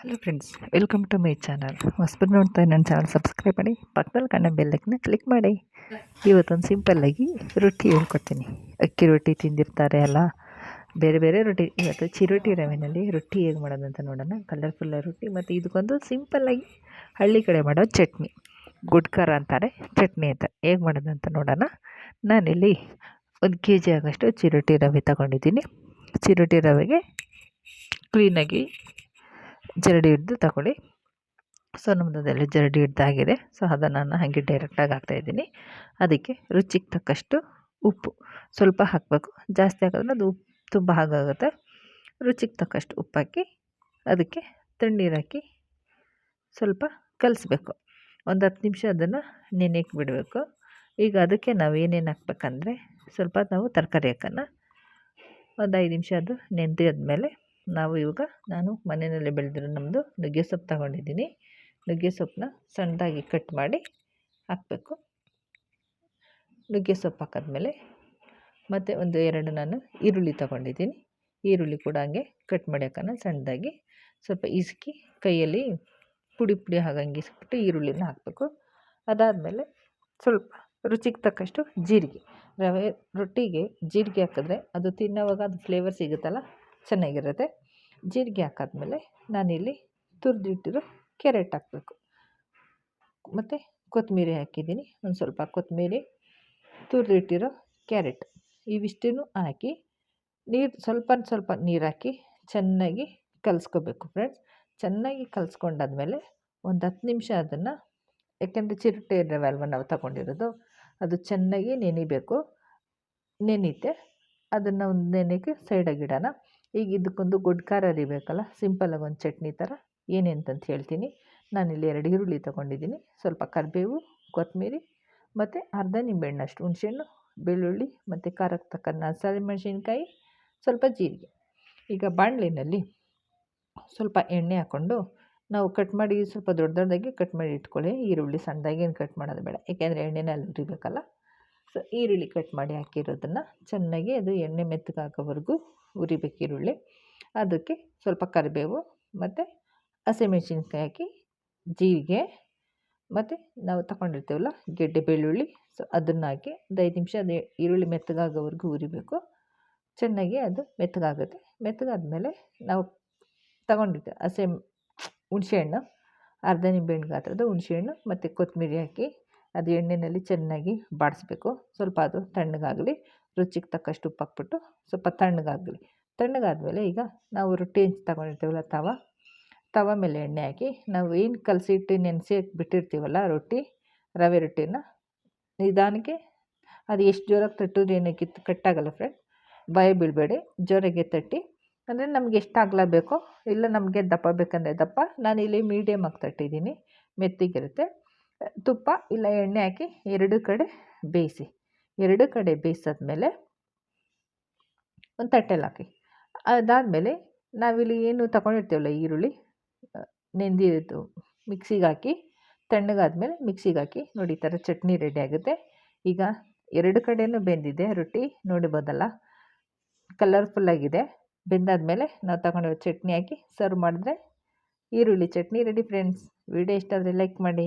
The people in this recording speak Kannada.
Hello friends welcome to my channel ಹೊಸಬರು ನೋಡ್ತಾ ನನ್ನ ಚಾನಲ್ ಸಬ್ಸ್ಕ್ರೈಬ್ ಮಾಡಿ, ಪಕ್ಕದಲ್ಲಿ ಕಣ್ಣ ಬೆಲ್ಲಕ್ಕಿನ ಕ್ಲಿಕ್ ಮಾಡಿ. ಇವತ್ತೊಂದು ಸಿಂಪಲ್ಲಾಗಿ ರೊಟ್ಟಿ ಹೇಳ್ಕೊಡ್ತೀನಿ. ಅಕ್ಕಿ ರೊಟ್ಟಿ ತಿಂದಿರ್ತಾರೆ ಅಲ್ಲ? ಬೇರೆ ಬೇರೆ ರೊಟ್ಟಿ, ಇವತ್ತು ಚಿರೋಟಿ ರವೆನಲ್ಲಿ ರೊಟ್ಟಿ ಹೇಗೆ ಮಾಡೋದಂತ ನೋಡೋಣ. ಕಲರ್ಫುಲ್ಲ ರೊಟ್ಟಿ ಮತ್ತು ಇದಕ್ಕೊಂದು ಸಿಂಪಲ್ಲಾಗಿ ಹಳ್ಳಿ ಕಡೆ ಮಾಡೋ ಚಟ್ನಿ. ಗುಡ್ಕರ ಅಂತಾರೆ, ಚಟ್ನಿ ಅಂತ. ಹೇಗೆ ಮಾಡೋದಂತ ನೋಡೋಣ. ನಾನಿಲ್ಲಿ ಒಂದು ಕೆ ಜಿ ಆಗೋಷ್ಟು ಚಿರೋಟಿ ರವೆ ತಗೊಂಡಿದ್ದೀನಿ. ಚಿರೋಟಿ ರವೆಗೆ ಕ್ಲೀನಾಗಿ ಜರಡಿ ಹಿಡ್ದು ತಗೊಳ್ಳಿ. ಸೊ ನಮ್ಮದು ಅದೆಲ್ಲ ಜರಡಿ ಹಿಡ್ದಾಗಿದೆ. ಸೊ, ಅದನ್ನು ನಾನು ಹಾಗೆ ಡೈರೆಕ್ಟಾಗಿ ಹಾಕ್ತಾಯಿದ್ದೀನಿ ಅದಕ್ಕೆ ರುಚಿಗೆ ತಕ್ಕಷ್ಟು ಉಪ್ಪು. ಸ್ವಲ್ಪ ಹಾಕಬೇಕು. ಜಾಸ್ತಿ ಹಾಕಿದ್ರೆ ಅದು ಉಪ್ಪು ತುಂಬ ಹಾಗಾಗುತ್ತೆ. ರುಚಿಗೆ ತಕ್ಕಷ್ಟು ಉಪ್ಪು ಹಾಕಿ ಅದಕ್ಕೆ ತಣ್ಣೀರು ಹಾಕಿ ಸ್ವಲ್ಪ ಕಲಿಸ್ಬೇಕು. ಒಂದು ಹತ್ತು ನಿಮಿಷ ಅದನ್ನು ನೆನೆಯಕ್ಕೆ ಬಿಡಬೇಕು. ಈಗ ಅದಕ್ಕೆ ನಾವು ಏನೇನು ಹಾಕ್ಬೇಕಂದ್ರೆ ಸ್ವಲ್ಪ ನಾವು ತರಕಾರಿ ಹಾಕೋಣ ಒಂದು ಐದು ನಿಮಿಷ ಅದು ನೆಂದಾದ್ಮೇಲೆ ನಾವು ಇವಾಗ ನಾನು ಮನೆಯಲ್ಲೇ ಬೆಳೆದಿರೋ ನಮ್ಮದು ನುಗ್ಗೆ ಸೊಪ್ಪು ತಗೊಂಡಿದ್ದೀನಿ. ನುಗ್ಗೆ ಸೊಪ್ಪನ್ನ ಸಣ್ಣದಾಗಿ ಕಟ್ ಮಾಡಿ ಹಾಕಬೇಕು. ನುಗ್ಗೆ ಸೊಪ್ಪು ಹಾಕಿದ್ಮೇಲೆ ಮತ್ತು ಒಂದು ಎರಡು ನಾನು ಈರುಳ್ಳಿ ತಗೊಂಡಿದ್ದೀನಿ. ಈರುಳ್ಳಿ ಕೂಡ ಹಂಗೆ ಕಟ್ ಮಾಡಿ ಹಾಕೋಣ ಸಣ್ಣದಾಗಿ. ಸ್ವಲ್ಪ ಇಸ್ಕಿ ಕೈಯಲ್ಲಿ ಪುಡಿ ಪುಡಿ ಹಾಗಂಗೆ ಇಸ್ಬಿಟ್ಟು ಈರುಳ್ಳಿನ ಹಾಕಬೇಕು. ಅದಾದಮೇಲೆ ಸ್ವಲ್ಪ ರುಚಿಗೆ ತಕ್ಕಷ್ಟು ಜೀರಿಗೆ. ರವೆ ರೊಟ್ಟಿಗೆ ಜೀರಿಗೆ ಹಾಕಿದ್ರೆ ಅದು ತಿನ್ನೋವಾಗ ಅದು ಫ್ಲೇವರ್ ಸಿಗುತ್ತಲ್ಲ? ಚೆನ್ನಾಗಿರುತ್ತೆ. ಜೀರಿಗೆ ಹಾಕಾದ್ಮೇಲೆ ನಾನಿಲ್ಲಿ ತುರಿದಿಟ್ಟಿರೋ ಕ್ಯಾರೆಟ್ ಹಾಕಬೇಕು. ಮತ್ತು ಕೊತ್ತಂಬರಿ ಹಾಕಿದ್ದೀನಿ. ಒಂದು ಸ್ವಲ್ಪ ಕೊತ್ತಂಬರಿ ತುರಿದಿಟ್ಟಿರೋ ಕ್ಯಾರೆಟ್. ಇವಿಷ್ಟನ್ನು ಹಾಕಿ ನೀರು ಸ್ವಲ್ಪ ಸ್ವಲ್ಪ ನೀರು ಹಾಕಿ ಚೆನ್ನಾಗಿ ಕಲಿಸ್ಕೋಬೇಕು ಫ್ರೆಂಡ್ಸ್. ಚೆನ್ನಾಗಿ ಕಲಿಸ್ಕೊಂಡಾದ್ಮೇಲೆ ಒಂದು ಹತ್ತು ನಿಮಿಷ ಅದನ್ನು, ಯಾಕೆಂದರೆ ಚಿರಟೆ ರವೆ ನಾವು ತಗೊಂಡಿರೋದು, ಅದು ಚೆನ್ನಾಗಿ ನೆನಿಬೇಕು. ನೆನೀತೆ, ಅದನ್ನು ಒಂದು ನೆನೆಗೆ ಸೈಡಾಗಿ ಇಡೋಣ. ಈಗ ಇದಕ್ಕೊಂದು ಗುಡ್ ಖಾರ ಅರಿಬೇಕಲ್ಲ ಸಿಂಪಲಾಗಿ ಒಂದು ಚಟ್ನಿ ಥರ ಏನೇಂತಂತ ಹೇಳ್ತೀನಿ. ನಾನಿಲ್ಲಿ ಎರಡು ಈರುಳ್ಳಿ ತೊಗೊಂಡಿದ್ದೀನಿ. ಸ್ವಲ್ಪ ಕರಿಬೇವು ಕೊತ್ತಂಬರಿ ಮತ್ತು ಅರ್ಧ ನಿಂಬೆಹಣ್ಣಷ್ಟು ಹುಣಸೆಹಣ್ಣು, ಬೆಳ್ಳುಳ್ಳಿ ಮತ್ತು ಖಾರಕ್ಕೆ ತಕ್ಕಂಥ ಹಸಿರು ಮೆಣಸಿನ್ಕಾಯಿ, ಸ್ವಲ್ಪ ಜೀರಿಗೆ. ಈಗ ಬಾಣಲಿನಲ್ಲಿ ಸ್ವಲ್ಪ ಎಣ್ಣೆ ಹಾಕ್ಕೊಂಡು ನಾವು ಕಟ್ ಮಾಡಿ ಸ್ವಲ್ಪ ದೊಡ್ಡ ದೊಡ್ಡದಾಗಿ ಕಟ್ ಮಾಡಿ ಇಟ್ಕೊಳ್ಳಿ. ಈರುಳ್ಳಿ ಸಣ್ಣದಾಗಿ ಏನು ಕಟ್ ಮಾಡೋದು ಬೇಡ. ಏಕೆಂದರೆ ಎಣ್ಣೆನಲ್ಲಿ ಉರಿಬೇಕಲ್ಲ ಸೊ, ಈರುಳ್ಳಿ ಕಟ್ ಮಾಡಿ ಹಾಕಿರೋದನ್ನು ಚೆನ್ನಾಗಿ ಅದು ಎಣ್ಣೆ ಮೆತ್ತಗಾಗೋವರೆಗೂ ಉರಿಬೇಕು ಈರುಳ್ಳಿ. ಅದಕ್ಕೆ ಸ್ವಲ್ಪ ಕರಿಬೇವು ಮತ್ತು ಹಸಿಮೆಣಸಿನ್ಕಾಯಿ ಹಾಕಿ ಜೀರಿಗೆ ಮತ್ತು ನಾವು ತಗೊಂಡಿರ್ತೀವಲ್ಲ ಗೆಡ್ಡೆ ಬೆಳ್ಳುಳ್ಳಿ. ಸೊ ಅದನ್ನು ಹಾಕಿ ಒಂದು ಐದು ನಿಮಿಷ ಅದು ಈರುಳ್ಳಿ ಮೆತ್ತಗಾಗೋವರೆಗೂ ಉರಿಬೇಕು ಚೆನ್ನಾಗಿ ಅದು ಮೆತ್ತಗಾಗುತ್ತೆ. ಮೆತ್ತಗಾದ್ಮೇಲೆ ನಾವು ತಗೊಂಡಿರ್ತೇವೆ ಹಸಿ ಹುಣಸೆಹಣ್ಣು ಅರ್ಧ ನಿಂಬೆಹಣ್ಣು ಗಾತ್ರದ ಹುಣಸೆಹಣ್ಣು ಮತ್ತು ಕೊತ್ತಂಬರಿ ಹಾಕಿ ಅದು ಎಣ್ಣೆಯಲ್ಲಿ ಚೆನ್ನಾಗಿ ಬಾಡಿಸ್ಬೇಕು. ಸ್ವಲ್ಪ ಅದು ತಣ್ಣಗಾಗಲಿ, ರುಚಿಗೆ ತಕ್ಕಷ್ಟು ಉಪ್ಪು ಹಾಕ್ಬಿಟ್ಟು ಸ್ವಲ್ಪ ತಣ್ಣಗಾಗಲಿ. ತಣ್ಣಗಾದಮೇಲೆ ಈಗ ನಾವು ರೊಟ್ಟಿ ಹೆಂಚು ತಗೊಂಡಿರ್ತೀವಲ್ಲ ತವ ತವ ಮೇಲೆ ಎಣ್ಣೆ ಹಾಕಿ ನಾವು ಏನು ಕಲಸಿಟ್ಟು ನೆನೆಸಿ ಬಿಟ್ಟಿರ್ತೀವಲ್ಲ ರೊಟ್ಟಿ, ರವೆ ರೊಟ್ಟಿನ, ನಿಧಾನಕ್ಕೆ ಅದು ಎಷ್ಟು ಜೋರಾಗಿ ತಟ್ಟೋದು ಏನಕ್ಕೆ ಕಟ್ಟಾಗಲ್ಲ ಫ್ರೆಂಡ್ ಭಯ ಬೀಳಬೇಡಿ, ಜೋರಾಗೆ ತಟ್ಟಿ. ಅಂದರೆ ನಮ್ಗೆ ಎಷ್ಟು ಅಗಲ ಬೇಕೋ, ಇಲ್ಲ ನಮಗೆ ದಪ್ಪ ಬೇಕಂದರೆ ದಪ್ಪ. ನಾನು ಇಲ್ಲಿ ಮೀಡಿಯಮಾಗಿ ತಟ್ಟಿದ್ದೀನಿ, ಮೆತ್ತಿಗಿರುತ್ತೆ. ತುಪ್ಪ ಇಲ್ಲ ಎಣ್ಣೆ ಹಾಕಿ ಎರಡು ಕಡೆ ಬೇಯಿಸಿ, ಎರಡು ಕಡೆ ಬೇಯಿಸಾದ್ಮೇಲೆ ಒಂದು ತಟ್ಟೆಲಿ ಹಾಕಿ. ಅದಾದಮೇಲೆ ನಾವಿಲ್ಲಿ ಏನು ತಗೊಂಡಿರ್ತೀವಲ್ಲ ಈರುಳ್ಳಿ ನೆಂದಿರೋದು ಮಿಕ್ಸಿಗೆ ಹಾಕಿ, ತಣ್ಣಗಾದ್ಮೇಲೆ ಮಿಕ್ಸಿಗೆ ಹಾಕಿ, ನೋಡಿ ಈ ಥರ ಚಟ್ನಿ ರೆಡಿ ಆಗುತ್ತೆ. ಈಗ ಎರಡು ಕಡೆಯೂ ಬೆಂದಿದೆ, ರೊಟ್ಟಿ ನೋಡಿಬೋದಲ್ಲ ಕಲರ್ಫುಲ್ಲಾಗಿದೆ ಬೆಂದಾದಮೇಲೆ ನಾವು ತಗೊಂಡಿರೋ ಚಟ್ನಿ ಹಾಕಿ ಸರ್ವ್ ಮಾಡಿದ್ರೆ ಈರುಳ್ಳಿ ಚಟ್ನಿ ರೆಡಿ ಫ್ರೆಂಡ್ಸ್. ವಿಡಿಯೋ ಇಷ್ಟ ಆದರೆ ಲೈಕ್ ಮಾಡಿ.